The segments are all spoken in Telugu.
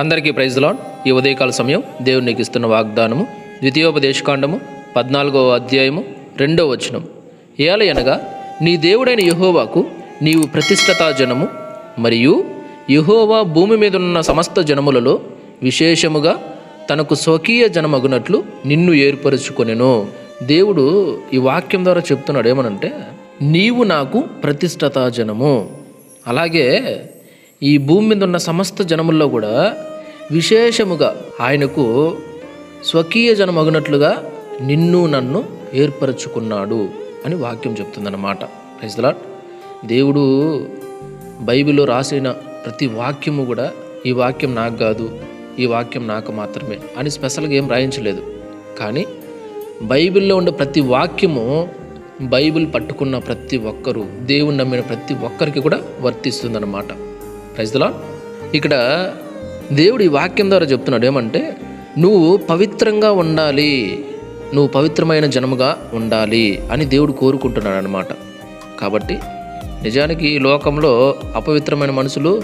అందరికీ ప్రైజ్ లాడ్. ఈ ఉదయకాల సమయం దేవునికి ఇస్తున్న వాగ్దానము ద్వితీయోపదేశకాండము పద్నాలుగవ అధ్యాయము రెండవ వచనం. ఏలయనగా నీ దేవుడైన యహోవాకు నీవు ప్రతిష్టతా జనము మరియు యహోవా భూమి మీద ఉన్న సమస్త జనములలో విశేషముగా తనకు స్వకీయ జనమగునట్లు నిన్ను ఏర్పరచుకొనెను. దేవుడు ఈ వాక్యం ద్వారా చెప్తున్నాడు ఏమనంటే నీవు నాకు ప్రతిష్టతా జనము. అలాగే ఈ భూమి మీద ఉన్న సమస్త జనముల్లో కూడా విశేషముగా ఆయనకు స్వకీయ జనమగినట్లుగా నిన్ను నన్ను ఏర్పరచుకున్నాడు అని వాక్యం చెప్తుందన్నమాట. ప్రైజ్లాట్ దేవుడు బైబిల్లో రాసిన ప్రతి వాక్యము కూడా ఈ వాక్యం నాకు కాదు ఈ వాక్యం నాకు మాత్రమే అని స్పెషల్గా ఏం రాయించలేదు. కానీ బైబిల్లో ఉండే ప్రతి వాక్యము బైబిల్ పట్టుకున్న ప్రతి ఒక్కరూ దేవుని నమ్మిన ప్రతి ఒక్కరికి కూడా వర్తిస్తుందన్నమాట. ప్రైజ్లా ఇక్కడ దేవుడు ఈ వాక్యం ద్వారా చెప్తున్నాడు ఏమంటే నువ్వు పవిత్రంగా ఉండాలి. నువ్వు పవిత్రమైన జనముగా ఉండాలి అని దేవుడు కోరుకుంటున్నాడు అనమాట కాబట్టి నిజానికి ఈ లోకంలో అపవిత్రమైన మనుషులు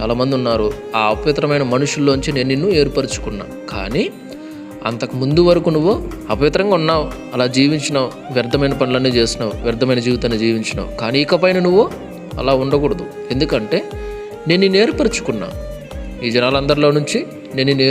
చాలామంది ఉన్నారు. ఆ అపవిత్రమైన మనుషుల్లోంచి నేను నిన్ను ఏర్పరచుకున్నా. కానీ అంతకు ముందు వరకు నువ్వు అపవిత్రంగా ఉన్నావు. అలా జీవించినావు. వ్యర్థమైన పనులన్నీ చేసినావు. వ్యర్థమైన జీవితాన్ని జీవించినావు. కానీ ఇకపైన నువ్వు అలా ఉండకూడదు. ఎందుకంటే నేను నిన్ను ఈ జనాలందరిలో నుంచి నేను నిన్ను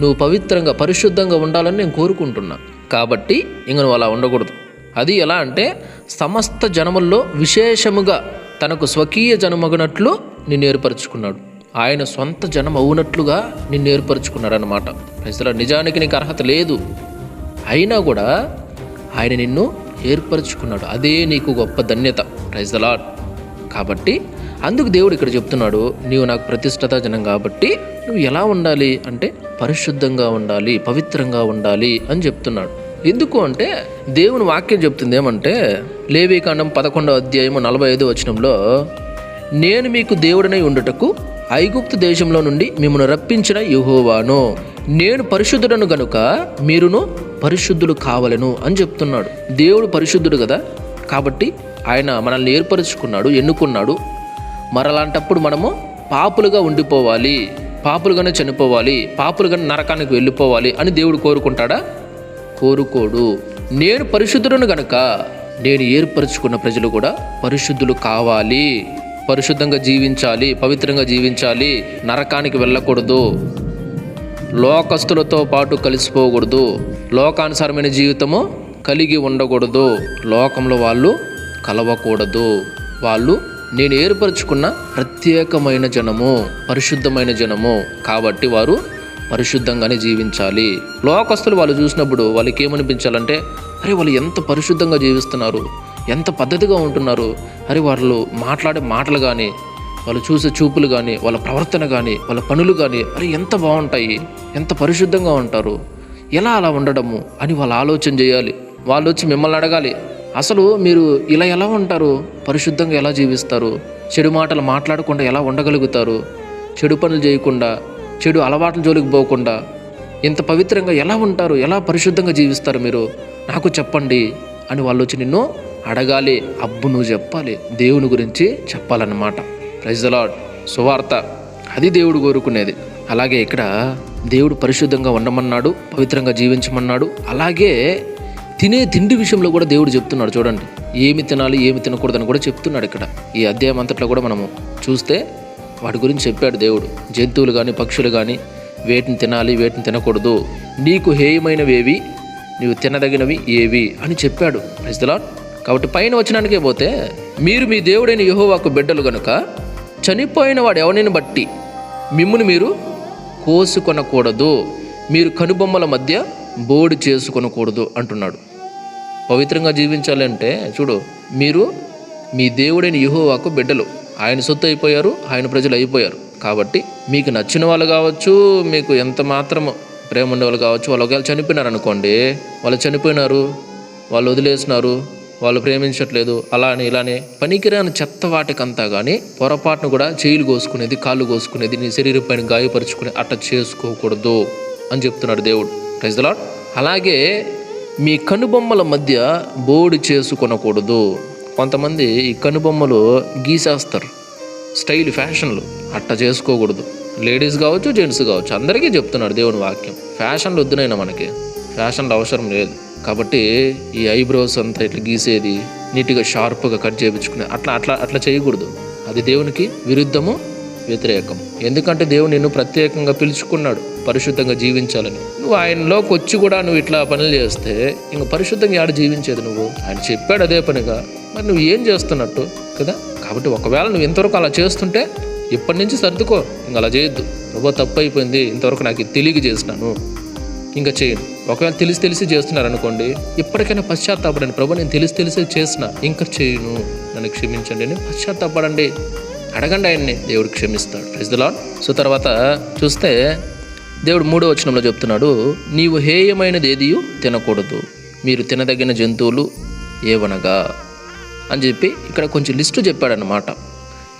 నువ్వు పవిత్రంగా పరిశుద్ధంగా ఉండాలని నేను కోరుకుంటున్నా. కాబట్టి ఇంక నువ్వు అలా ఉండకూడదు. అది ఎలా అంటే సమస్త జనముల్లో విశేషముగా తనకు స్వకీయ జనమగినట్లు నిన్ను ఏర్పరచుకున్నాడు. ఆయన సొంత జనం అవునట్లుగా నిన్ను ఏర్పరచుకున్నాడు అనమాట అసలు నిజానికి నీకు అర్హత లేదు. అయినా కూడా ఆయన నిన్ను ఏర్పరచుకున్నాడు. అదే నీకు గొప్ప ధన్యత. ప్రైజ్ ద లాడ్ కాబట్టి అందుకు దేవుడు ఇక్కడ చెప్తున్నాడు నీవు నాకు ప్రతిష్టత జనం కాబట్టి నువ్వు ఎలా ఉండాలి అంటే పరిశుద్ధంగా ఉండాలి పవిత్రంగా ఉండాలి అని చెప్తున్నాడు. ఎందుకు అంటే దేవుని వాక్యం చెప్తుంది ఏమంటే లేవీకాండం పదకొండవ అధ్యాయము నలభై ఐదు వచనంలో నేను మీకు దేవుడనై ఉండుటకు ఐగుప్తు దేశంలో నుండి మిమ్మల్ని రప్పించిన యుహోవాను. నేను పరిశుద్ధుడను గనుక మీరును పరిశుద్ధులు కావలను అని చెప్తున్నాడు. దేవుడు పరిశుద్ధుడు కదా కాబట్టి ఆయన మనల్ని ఏర్పరచుకున్నాడు ఎన్నుకున్నాడు. మరలాంటప్పుడు మనము పాపులుగా ఉండిపోవాలి పాపులుగానే చనిపోవాలి పాపులుగానే నరకానికి వెళ్ళిపోవాలి అని దేవుడు కోరుకుంటాడా? కోరుకోడు. నేను పరిశుద్ధులను గనక నేను ఏర్పరచుకున్న ప్రజలు కూడా పరిశుద్ధులు కావాలి. పరిశుద్ధంగా జీవించాలి పవిత్రంగా జీవించాలి నరకానికి వెళ్ళకూడదు. లోకస్తులతో పాటు కలిసిపోకూడదు. లోకానుసారమైన జీవితము కలిగి ఉండకూడదు. లోకంలో వాళ్ళు కలవకూడదు. వాళ్ళు నేను ఏర్పరచుకున్న ప్రత్యేకమైన జనము పరిశుద్ధమైన జనము. కాబట్టి వారు పరిశుద్ధంగానే జీవించాలి. లోకస్తులు వాళ్ళు చూసినప్పుడు వాళ్ళకి ఏమనిపించాలంటే అరే వాళ్ళు ఎంత పరిశుద్ధంగా జీవిస్తున్నారు ఎంత పద్ధతిగా ఉంటున్నారు. అరే వాళ్ళు మాట్లాడే మాటలు కానీ వాళ్ళు చూసే చూపులు కానీ వాళ్ళ ప్రవర్తన కానీ వాళ్ళ పనులు కానీ అరే ఎంత బాగుంటాయి ఎంత పరిశుద్ధంగా ఉంటారు ఎలా అలా ఉండడము అని వాళ్ళు ఆలోచన చేయాలి. వాళ్ళు వచ్చి మిమ్మల్ని అడగాలి. అసలు మీరు ఇలా ఎలా ఉంటారు? పరిశుద్ధంగా ఎలా జీవిస్తారు? చెడు మాటలు మాట్లాడకుండా ఎలా ఉండగలుగుతారు? చెడు పనులు చేయకుండా చెడు అలవాట్ల జోలికి పోకుండా ఇంత పవిత్రంగా ఎలా ఉంటారు? ఎలా పరిశుద్ధంగా జీవిస్తారు మీరు? నాకు చెప్పండి అని వాళ్ళు వచ్చి నిన్ను అడగాలి. అబ్బు నువ్వు చెప్పాలి. దేవుని గురించి చెప్పాలన్నమాట. ప్రైజ్ లాడ్ సువార్త. అది దేవుడు కోరుకునేది. అలాగే ఇక్కడ దేవుడు పరిశుద్ధంగా ఉండమన్నాడు పవిత్రంగా జీవించమన్నాడు. అలాగే తినే తిండి విషయంలో కూడా దేవుడు చెప్తున్నాడు చూడండి. ఏమి తినాలి ఏమి తినకూడదని కూడా చెప్తున్నాడు ఇక్కడ. ఈ అధ్యాయం అంతట్లో కూడా మనము చూస్తే వాటి గురించి చెప్పాడు దేవుడు. జంతువులు కానీ పక్షులు కానీ వేటిని తినాలి వేటిని తినకూడదు. నీకు హేయమైనవేవి నీవు తినదగినవి ఏవి అని చెప్పాడు. ప్రైజ్లాడ్ కాబట్టి పైన వచ్చినానికే పోతే మీరు మీ దేవుడైన యహోవాకు బిడ్డలు గనుక చనిపోయిన వాడు ఎవరిని బట్టి మిమ్మును మీరు కోసుకొనకూడదు. మీరు కనుబొమ్మల మధ్య బోడి చేసుకొనకూడదు అంటున్నాడు. పవిత్రంగా జీవించాలి అంటే చూడు మీరు మీ దేవుడైన యుహోవాకు బిడ్డలు. ఆయన సొత్తు అయిపోయారు ఆయన ప్రజలు అయిపోయారు. కాబట్టి మీకు నచ్చిన వాళ్ళు కావచ్చు మీకు ఎంత మాత్రము ప్రేమ ఉండే వాళ్ళు కావచ్చు వాళ్ళు ఒకవేళ చనిపోయినారు అనుకోండి వాళ్ళు చనిపోయినారు వాళ్ళు వదిలేసినారు వాళ్ళు ప్రేమించట్లేదు అలా అని ఇలానే పనికిరాని చెత్త వాటికంతా కానీ పొరపాటును కూడా చేయిలు కోసుకునేది కాళ్ళు కోసుకునేది నీ శరీరం పైన గాయపరుచుకుని అట్ట చేసుకోకూడదు అని చెప్తున్నాడు దేవుడు. ప్రైజ్లాడ్ అలాగే మీ కనుబొమ్మల మధ్య బోడి చేసుకొనకూడదు. కొంతమంది ఈ కనుబొమ్మలు గీసేస్తారు. స్టైల్ ఫ్యాషన్లు అట్ట చేసుకోకూడదు. లేడీస్ కావచ్చు జెంట్స్ కావచ్చు అందరికీ చెప్తున్నాడు దేవుని వాక్యం. ఫ్యాషన్లు వద్దునైనా మనకి. ఫ్యాషన్లు అవసరం లేదు. కాబట్టి ఈ ఐబ్రోస్ అంతా ఇట్లా గీసేది నీట్గా షార్ప్గా కట్ చేయించుకునే అట్లా అట్లా అట్లా చేయకూడదు. అది దేవునికి విరుద్ధము వ్యతిరేకం. ఎందుకంటే దేవుడు నిన్ను ప్రత్యేకంగా పిలుచుకున్నాడు పరిశుద్ధంగా జీవించాలని. నువ్వు ఆయనలోకి వచ్చి కూడా నువ్వు ఇట్లా పనులు చేస్తే ఇంక పరిశుద్ధంగా ఆడ జీవించేది నువ్వు? ఆయన చెప్పాడు అదే పనిగా. మరి నువ్వు ఏం చేస్తున్నట్టు? కదా? కాబట్టి ఒకవేళ నువ్వు ఇంతవరకు అలా చేస్తుంటే ఇప్పటి నుంచి సర్దుకో ఇంక అలా చేయొద్దు. ప్రభు తప్పు అయిపోయింది ఇంతవరకు నాకు ఇది తెలియక చేసినాను. ఇంకా చేయను ఒకవేళ తెలిసి తెలిసి చేస్తున్నారు అనుకోండి ఇప్పటికైనా పశ్చాత్తాపడండి. ప్రభు నేను తెలిసి తెలిసి చేసిన ఇంకా చేయను. నన్ను క్షమించండి. నేను పశ్చాత్తాపడండి. అడగండి ఆయన్ని. దేవుడు క్షమిస్తాడు. ప్రైజ్ సో తర్వాత చూస్తే దేవుడు మూడో వచనంలో చెప్తున్నాడు నీవు హేయమైనది ఏదియు తినకూడదు. మీరు తినదగిన జంతువులు ఏవనగా? అని చెప్పి ఇక్కడ కొంచెం లిస్టు చెప్పాడన్నమాట.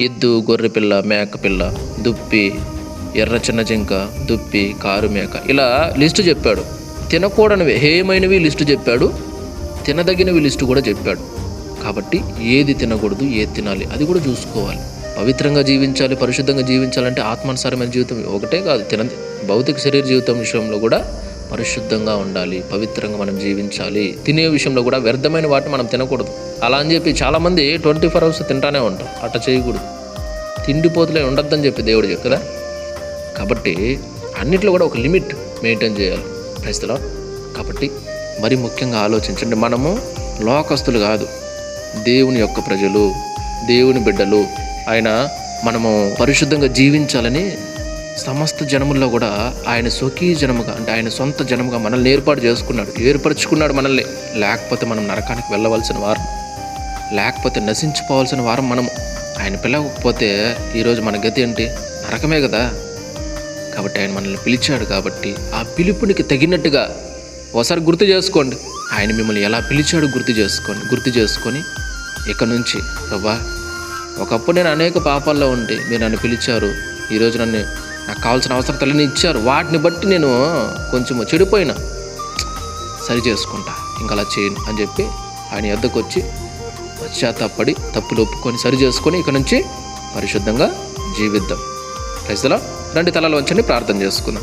ఎద్దు గొర్రెపిల్ల మేకపిల్ల దుప్పి ఎర్ర చిన్న జింక దుప్పి కారు మేక. ఇలా లిస్టు చెప్పాడు. తినకూడనివి హేయమైనవి లిస్టు చెప్పాడు. తినదగినవి లిస్టు కూడా చెప్పాడు. కాబట్టి ఏది తినకూడదు ఏది తినాలి అది కూడా చూసుకోవాలి. పవిత్రంగా జీవించాలి పరిశుద్ధంగా జీవించాలంటే ఆత్మానుసారమైన జీవితం ఒకటే కాదు. తిన భౌతిక శరీర జీవితం విషయంలో కూడా పరిశుద్ధంగా ఉండాలి పవిత్రంగా మనం జీవించాలి. తినే విషయంలో కూడా వ్యర్థమైన వాటిని మనం తినకూడదు. అలా అని చెప్పి చాలామంది ట్వంటీ ఫోర్ అవర్స్ తింటానే ఉంటారు. అట్లా చేయకూడదు. తిండిపోతులే ఉండొద్దని చెప్పి దేవుడు చెప్పు కదా కాబట్టి అన్నిట్లో కూడా ఒక లిమిట్ మెయింటైన్ చేయాలి. క్రైస్తలో కాబట్టి మరి ముఖ్యంగా ఆలోచించండి. మనము లోకస్తులు కాదు. దేవుని యొక్క ప్రజలు దేవుని బిడ్డలు ఆయన మనము పరిశుద్ధంగా జీవించాలని సమస్త జనముల్లో కూడా ఆయన స్వకీయ జనముగా అంటే ఆయన సొంత జనముగా మనల్ని ఏర్పాటు చేసుకున్నాడు. ఏర్పరచుకున్నాడు మనల్ని. లేకపోతే మనం నరకానికి వెళ్ళవలసిన వారం లేకపోతే నశించిపోవాల్సిన వారం మనము. ఆయన పిలవకపోతే ఈరోజు మన గతి ఏంటి? నరకమే కదా. కాబట్టి ఆయన మనల్ని పిలిచాడు కాబట్టి ఆ పిలుపునికి తగినట్టుగా ఒకసారి గుర్తు చేసుకోండి. ఆయన మిమ్మల్ని ఎలా పిలిచాడు గుర్తు చేసుకోండి. గుర్తు చేసుకొని ఇక నుంచి ప్రభా ఒకప్పుడు నేను అనేక పాపాల్లో ఉంటే మీరు నన్ను పిలిచారు. ఈరోజు నన్ను నాకు కావాల్సిన అవసరతలన్నీ ఇచ్చారు. వాటిని బట్టి నేను కొంచెం చెడిపోయినా. సరి చేసుకుంటా. ఇంకా అలా చేయను అని చెప్పి ఆయన ఎద్దకు వచ్చి పశ్చాత్తాపడి తప్పులు ఒప్పుకొని సరి చేసుకొని ఇక్కడ నుంచి పరిశుద్ధంగా జీవిద్దాం. రైతులా రెండు తలలు వంచని ప్రార్థన చేసుకుందాం.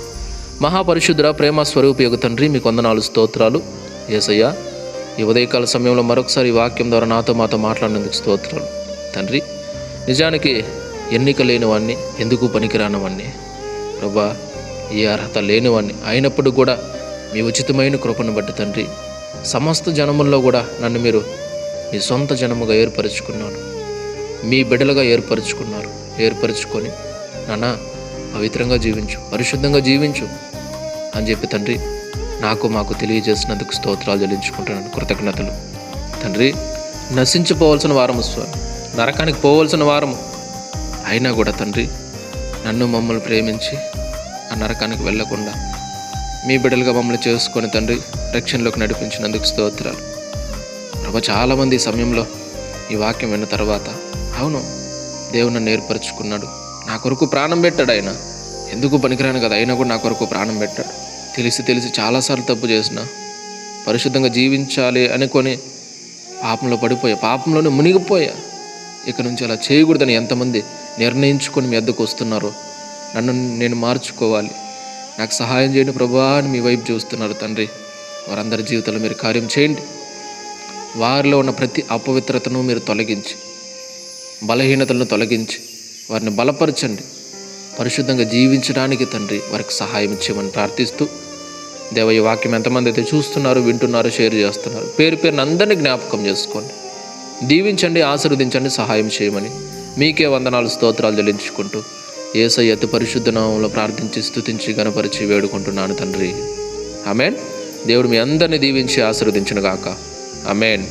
మహాపరిశుద్ధుర ప్రేమ స్వరూపయోగ తండ్రి మీకు వందనాలు స్తోత్రాలు. ఏసయ్య ఈ ఉదయకాల సమయంలో మరొకసారి వాక్యం ద్వారా నాతో మాతో మాట్లాడినందుకు స్తోత్రాలు. తండ్రి నిజానికి ఎన్నిక లేనివాణ్ణి ఎందుకు పనికిరానివాణ్ణి? ప్రభా ఏ అర్హత లేనివాణ్ణి అయినప్పుడు కూడా మీ ఉచితమైన కృపను బట్టి తండ్రి సమస్త జనముల్లో కూడా నన్ను మీరు మీ సొంత జనముగా ఏర్పరచుకున్నాను మీ బిడ్డలుగా ఏర్పరచుకున్నారు. ఏర్పరచుకొని నానా పవిత్రంగా జీవించు పరిశుద్ధంగా జీవించు అని చెప్పి తండ్రి నాకు మాకు తెలియజేసినందుకు స్తోత్రాలు చెల్లించుకుంటున్నాను. కృతజ్ఞతలు. తండ్రి నశించిపోవాల్సిన వారము స్వామి. నరకానికి పోవలసిన వారము. అయినా కూడా తండ్రి నన్ను మమ్మల్ని ప్రేమించి ఆ నరకానికి వెళ్ళకుండా మీ బిడ్డలుగా మమ్మల్ని చేసుకొని తండ్రి రక్షణలోకి నడిపించినందుకు స్తోత్రాలు. ప్రభా చాలామంది ఈ సమయంలో ఈ వాక్యం విన్న తర్వాత అవును దేవుడు నన్ను ఏర్పరచుకున్నాడు. నా కొరకు ప్రాణం పెట్టాడు ఆయన. ఎందుకు పనికిరాను కదా అయినా కూడా నా కొరకు ప్రాణం పెట్టాడు. తెలిసి తెలిసి చాలాసార్లు తప్పు చేసిన పరిశుద్ధంగా జీవించాలి అనుకొని పాపంలో పడిపోయా. పాపంలోనే మునిగిపోయా. ఇక నుంచి అలా చేయకూడదని ఎంతమంది నిర్ణయించుకొని మీ అద్దకు వస్తున్నారో నన్ను నేను మార్చుకోవాలి. నాకు సహాయం చేయండి ప్రభా అని మీ వైపు చూస్తున్నారు తండ్రి. వారందరి జీవితంలో మీరు కార్యం చేయండి. వారిలో ఉన్న ప్రతి అపవిత్రతను మీరు తొలగించి బలహీనతలను తొలగించి వారిని బలపరచండి. పరిశుద్ధంగా జీవించడానికి తండ్రి వారికి సహాయం ఇచ్చేయమని ప్రార్థిస్తూ దేవ ఈ వాక్యం ఎంతమంది అయితే చూస్తున్నారు వింటున్నారు షేర్ చేస్తున్నారు. పేరు పేరుని అందరినీ జ్ఞాపకం చేసుకోండి. దీవించండి ఆశీర్వదించండి సహాయం చేయమని. మీకే వందనాలు స్తోత్రాలు చెల్లించుకుంటూ ఏసై అతి పరిశుద్ధ నామంలో ప్రార్థించి స్థుతించి గణపరిచి వేడుకుంటున్నాను తండ్రి. అమేన్ దేవుడు మీ అందరిని దీవించి ఆశీర్వదించును గాక అమేన్